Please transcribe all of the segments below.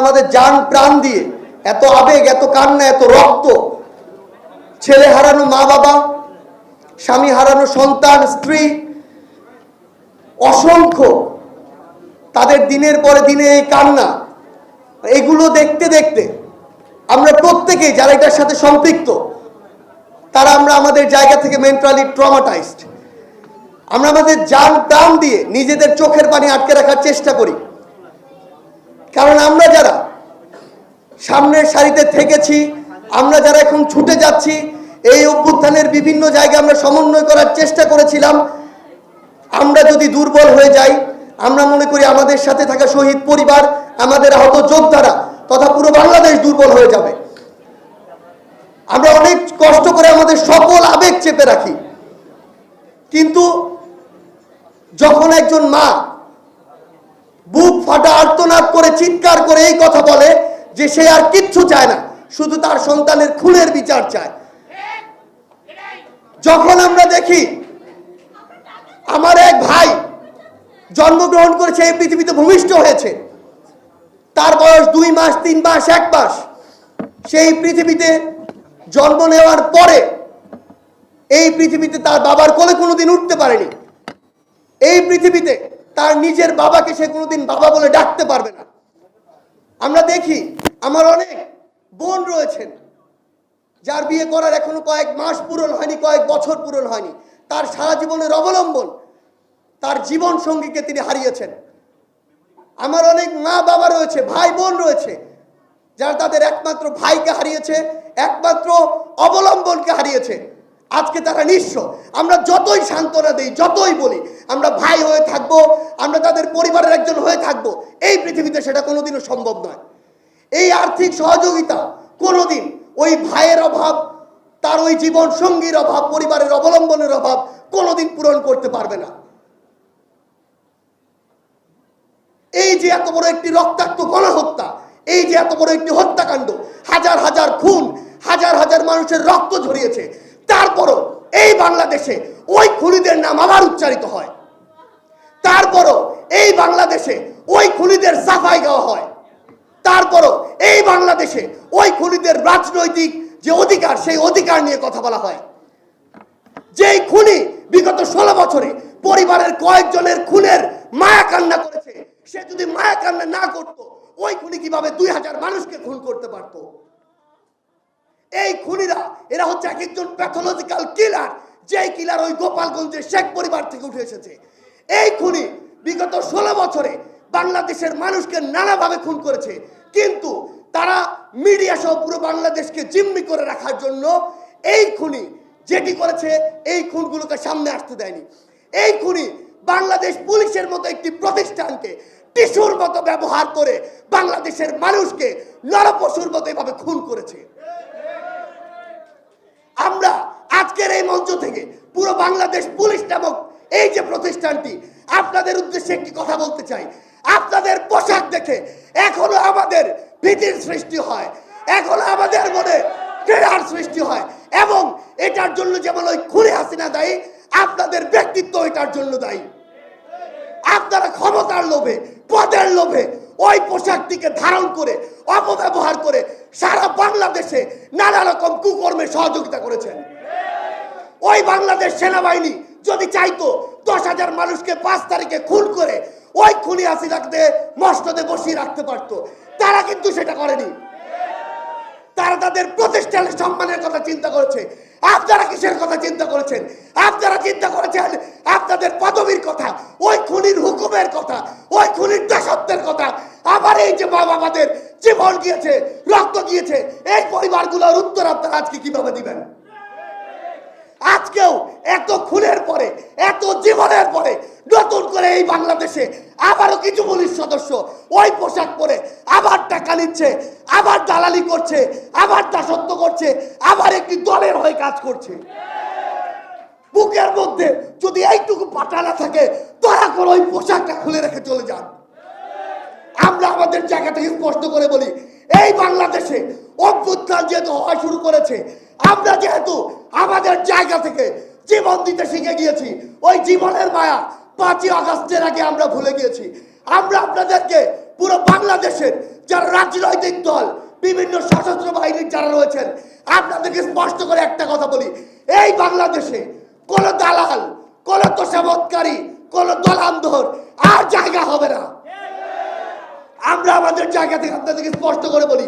আমাদের যান প্রাণ দিয়ে এত আবেগ, এত কান্না, এত রক্ত, ছেলে হারানো মা বাবা, স্বামী হারানো সন্তান, স্ত্রী, অসংখ্য, তাদের দিনের পরে দিনে এই কান্না, এগুলো দেখতে দেখতে আমরা প্রত্যেকেই যারা এটার সাথে সম্পৃক্ত, তারা আমরা আমাদের জায়গা থেকে মেন্টালি ট্রমাটাইজড আমরা আমাদের যান প্রাণ দিয়ে নিজেদের চোখের পানি আটকে রাখার চেষ্টা করি। কারণ আমরা যারা সামনের সারিতে থেকেছি, আমরা যারা এখন ছুটে যাচ্ছি, এই অভ্যুত্থানের বিভিন্ন জায়গায় আমরা সমন্বয় করার চেষ্টা করেছিলাম। আমরা যদি দুর্বল হয়ে যাই, আমরা মনে করি আমাদের সাথে থাকা শহীদ পরিবার, আমাদের আহত যোদ্ধারা তথা পুরো বাংলাদেশ দুর্বল হয়ে যাবে। আমরা অনেক কষ্ট করে আমাদের সকল আবেগ চেপে রাখি। কিন্তু যখন একজন মা বুক ফাটা আর্তনাদ করে, চিৎকার করে এই কথা বলে যে সে আর কিচ্ছু চায় না, শুধু তার সন্তানের খুনের বিচার চায়। যখন আমরা দেখি, আমার এক ভাই জন্মগ্রহণ করেছে, এই পৃথিবীতে ভূমিষ্ঠ হয়েছে। তার বয়স দুই মাস, তিন মাস, এক মাস। সেই পৃথিবীতে জন্ম নেওয়ার পরে এই পৃথিবীতে তার বাবার কোলে কোনোদিন উঠতে পারেনি। এই পৃথিবীতে তার নিজের বাবাকে সে কোনোদিন বাবা বলে ডাকতে পারবে না। আমরা দেখি আমার অনেক বোন রয়েছেন, যার বিয়ে করার এখনও কয়েক মাস পূরণ হয়নি, কয়েক বছর পূরণ হয়নি। তার সারা জীবনের অবলম্বন তার জীবন সঙ্গীকে তিনি হারিয়েছেন। আমার অনেক মা বাবা রয়েছে, ভাই বোন রয়েছে, যারা তাদের একমাত্র ভাইকে হারিয়েছে, একমাত্র অবলম্বনকে হারিয়েছে। আজকে তারা নিঃস্ব। আমরা যতই সান্ত্বনা দিই, যতই বলি, আমরা ভাই হয়ে থাকব, আমরা তাদের পরিবারের একজন হয়ে থাকব, এই পৃথিবীতে সেটা কোনোদিনও সম্ভব নয়। এই আর্থিক সহযোগিতা কোনোদিন ওই ভাইয়ের অভাব, তার ওই জীবন সঙ্গীর অভাব, পরিবারের অবলম্বনের অভাব কোনোদিন পূরণ করতে পারবে না। এই যে এত বড় একটি রক্তাক্ত গণহত্যা, এই যে এত বড় একটি হত্যাকাণ্ড, হাজার হাজার খুন, হাজার হাজার মানুষের রক্ত ঝরিয়েছে তারপরও এই বাংলাদেশে ওই খুনিদের নাম আবার উচ্চারিত হয়। তারপরও এই বাংলাদেশে ওই খুনিদের সাফাই গাওয়া হয়। তারপরও এই বাংলাদেশে ওই খুনিদের রাজনৈতিক যে অধিকার, সেই অধিকার নিয়ে কথা বলা হয়। যেই খুনি বিগত ষোলো বছরে পরিবারের কয়েকজনের খুনের মায়া কান্না করেছে, সে যদি মায়া কান্না না করত, ওই খুনি কীভাবে দুই হাজার মানুষকে খুন করতে পারত? এই খুনিরা, এরা হচ্ছে এক একজন প্যাথোলজিক্যাল কিলার যে কিলার ওই গোপালগঞ্জের শেখ পরিবার থেকে উঠে এসেছে। এই খুনি বিগত ষোলো বছরে বাংলাদেশের মানুষকে নানাভাবে খুন করেছে। কিন্তু তারা মিডিয়া সহ পুরো বাংলাদেশকে জিম্মি করে রাখার জন্য এই খুনি যেটি করেছে, এই খুনগুলোকে সামনে আসতে দেয়নি। এই খুনি বাংলাদেশ পুলিশের মতো একটি প্রতিষ্ঠানকে টিস্যুর মতো ব্যবহার করে বাংলাদেশের মানুষকে নরপশুর মতো এভাবে খুন করেছে। আমরা আজকের এই মঞ্চ থেকে পুরো বাংলাদেশ পুলিশ নামক এই যে প্রতিষ্ঠানটি, আপনাদের উদ্দেশ্যে একটি কথা বলতে চাই। আপনাদের পোশাক দেখে এখনও আমাদের ভীতির সৃষ্টি হয়, এখনও আমাদের মনে ঘৃণার সৃষ্টি হয় এবং এটার জন্য যেমন ওই খুনে হাসিনা দায়ী, আপনাদের ব্যক্তিত্ব এটার জন্য দায়ী। আপনারা ক্ষমতার লোভে, পদের লোভে ওই পোশাকটিকে ধারণ করে, অপব্যবহার করে সারা বাংলাদেশে নানা রকম কুকর্মে সহযোগিতা করেছেন। ওই বাংলাদেশ সেনাবাহিনী যদি চাইতো দশ হাজার মানুষকে পাঁচ তারিখে খুন করে, ওই খুনি আসি রাখতে মস্তদে বসিয়ে রাখতে পারতো। তারা কিন্তু সেটা করেনি। তারা তাদের প্রতিষ্ঠানের সম্মানের কথা চিন্তা করেছে। আপনারা কিসের কথা চিন্তা করেছেন? আপনারা চিন্তা করেছেন আপনাদের পদবীর কথা, ওই খুনির হুকুমের কথা, ওই খুনির দাসত্বের কথা আবার এই যে বাবা আমাদের জীবন গিয়েছে, রক্ত গিয়েছে, এই পরিবারগুলোর উত্তর আপনারা আজকে কীভাবে দিবেন? আজকেও এত খুনের পরে, এত জীবনের পরে নতুন করে এই বাংলাদেশে আবারও কিছু পুলিশ সদস্য ওই পোশাক পরে আবার টাকা নিচ্ছে, আবার দালালি করছে, আবার দাসত্ব করছে, আবার একটি দলের হয়ে কাজ করছে। বুকের মধ্যে যদি এইটুকু পাটা না থাকে, দয়া করে ওই পোশাকটা খুলে রেখে চলে যান। আমরা আমাদের জায়গা থেকে স্পষ্ট করে বলি, এই বাংলাদেশে অভ্যুত্থান যেহেতু হওয়া শুরু করেছে, আমরা যেহেতু আমাদের জায়গা থেকে জীবন দিতে শিখে গিয়েছি, ওই জীবনের মায়া পাঁচই আগস্টের আগে আমরা ভুলে গিয়েছি। আমরা আপনাদেরকে পুরো বাংলাদেশের যারা রাজনৈতিক দল, বিভিন্ন সশস্ত্র বাহিনীর যারা রয়েছেন, আপনাদেরকে স্পষ্ট করে একটা কথা বলি, এই বাংলাদেশে কোন দালাল, কোন তোষামতকারী, কোন দলান্ধর আর জায়গা হবে না। আমরা আমাদের জায়গা থেকে আপনাদেরকে স্পষ্ট করে বলি,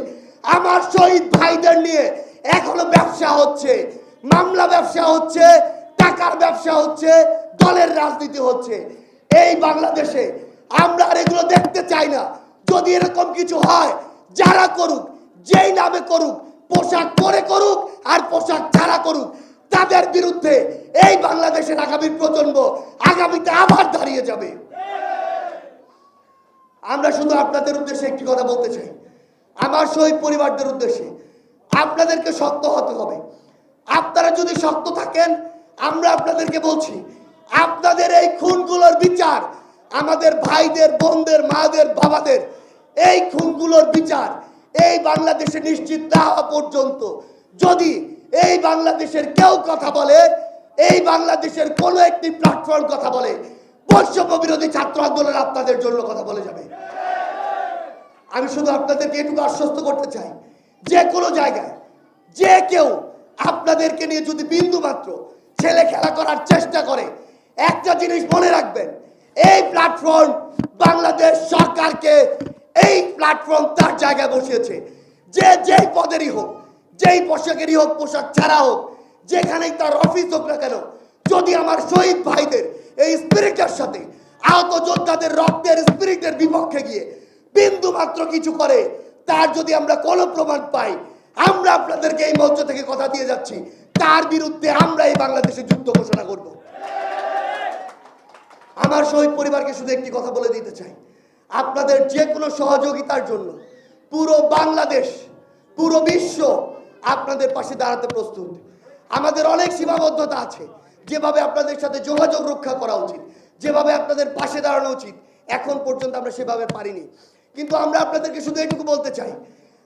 আমার শহীদ ভাইদের নিয়ে এখনও ব্যবসা হচ্ছে, মামলা ব্যবসা হচ্ছে, টাকার ব্যবসা হচ্ছে, দলের রাজনীতি হচ্ছে। এই বাংলাদেশে আমরা আর এগুলো দেখতে চাই না। যদি এরকম কিছু হয়, যারা করুক, যেই নামে করুক, পোশাক পরে করুক আর পোশাক ছাড়া করুক, তাদের বিরুদ্ধে এই বাংলাদেশের আগামী প্রজন্ম আগামীতে আবার দাঁড়িয়ে যাবে। আমরা শুধু আপনাদের উদ্দেশ্যে একটি কথা বলতে চাই। আমার শহীদ পরিবারদের উদ্দেশ্যে আপনাদেরকে শক্ত হতে হবে। আপনারা যদি শক্ত থাকেন, আমরা আপনাদেরকে বলছি, আপনাদের এই খুনগুলোর বিচার আমাদের ভাইদের, বোনদের, মাদের, বাবাদের, এই খুনগুলোর বিচার এই বাংলাদেশে নিশ্চিত না হওয়া পর্যন্ত। যদি এই বাংলাদেশের কেউ কথা বলে, এই বাংলাদেশের কোনো একটি প্ল্যাটফর্ম কথা বলে বৈষম্য বিরোধী ছাত্র আন্দোলন আপনাদের জন্য কথা বলে যাবে। আমি শুধু আপনাদেরকে এটুকু আশ্বস্ত করতে চাই, যে কোনো জায়গায়, যে কেউ আপনাদেরকে নিয়ে যদি বিন্দু মাত্র ছেলে খেলা করার চেষ্টা করে, একটা জিনিস মনে রাখবেন, এই প্ল্যাটফর্ম বাংলাদেশ সরকারকে এই প্ল্যাটফর্ম তার জায়গায় বসিয়েছে। যে যেই পদেরই হোক, যেই পোশাকেরই হোক, পোশাক ছাড়া হোক, যেখানেই তার অফিস হোক না কেন, যদি আমার শহীদ ভাইদের এই স্পিরিটের সাথে। আহত যোদ্ধাদের রক্তের স্পিরিটের বিপক্ষে গিয়ে বিন্দু মাত্র কিছু করে, তার যদি আমরা কোনো প্রমাণ পাই, আমরা আপনাদেরকে এই মঞ্চ থেকে কথা দিয়ে যাচ্ছি, তার বিরুদ্ধে আমরা এই বাংলাদেশে যুদ্ধ ঘোষণা করব। আমার শহীদ পরিবারকে শুধু একটি কথা বলে দিতে চাই। আপনাদের যে কোনো সহযোগিতার জন্য পুরো বাংলাদেশ, পুরো বিশ্ব আপনাদের পাশে দাঁড়াতে প্রস্তুত। আমাদের অনেক সীমাবদ্ধতা আছে। যেভাবে আপনাদের সাথে যোগাযোগ রক্ষা করা উচিত, যেভাবে আপনাদের পাশে দাঁড়ানো উচিত, এখন পর্যন্ত আমরা সেভাবে পারিনি। কিন্তু আমরা আপনাদেরকে শুধু এটুকু বলতে চাই,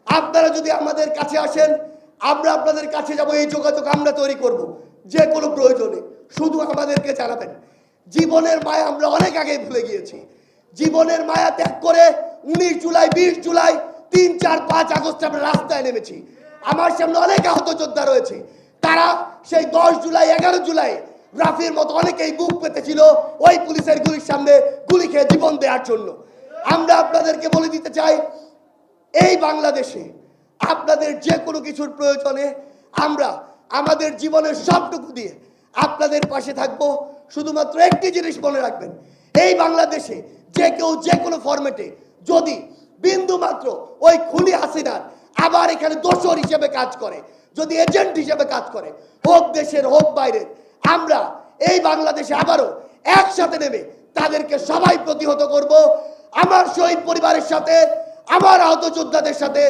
আপনারা যদি আমাদের কাছে আসেন, আমরা আপনাদের কাছে যাব, এই যোগাযোগ আমরা তৈরি করব, যে কোনো প্রয়োজনে। শুধু আমাদেরকে জানাবেন। জীবনের মায়া আমরা অনেক আগে ভুলে গিয়েছি। জীবনের মায়া ত্যাগ করে উনিশ জুলাই, বিশ জুলাই, তিন, চার, পাঁচ আগস্টে আমরা রাস্তায় নেমেছি। আমার সামনে অনেক আহত যোদ্ধা রয়েছে। তারা সেই দশ জুলাই, এগারো জুলাই রাফির মতো অনেকেই বুক পেতেছিল ওই পুলিশের গুলির সামনে গুলি খেয়ে জীবন দেওয়ার জন্য। আমরা আপনাদেরকে বলে দিতে চাই, এই বাংলাদেশে আপনাদের যে কোনো কিছুর প্রয়োজনে আমরা আমাদের জীবনের সবটুকু দিয়ে আপনাদের পাশে থাকব। শুধুমাত্র একটি জিনিস মনে রাখবেন, এই বাংলাদেশে যে কেউ যে কোনো ফরম্যাটে যদি বিন্দু মাত্র ওই খুনি হাসিনার আবার এখানে দোষর হিসেবে কাজ করে, যদি এজেন্ট হিসেবে কাজ করে, হোক দেশের, হোক বাইরের, আমরা এই বাংলাদেশে আবারও একসাথে নেমে তাদেরকে সবাই প্রতিহত করব। আমার শহীদ পরিবারের সাথে, আমার আহত যোদ্ধাদের সাথে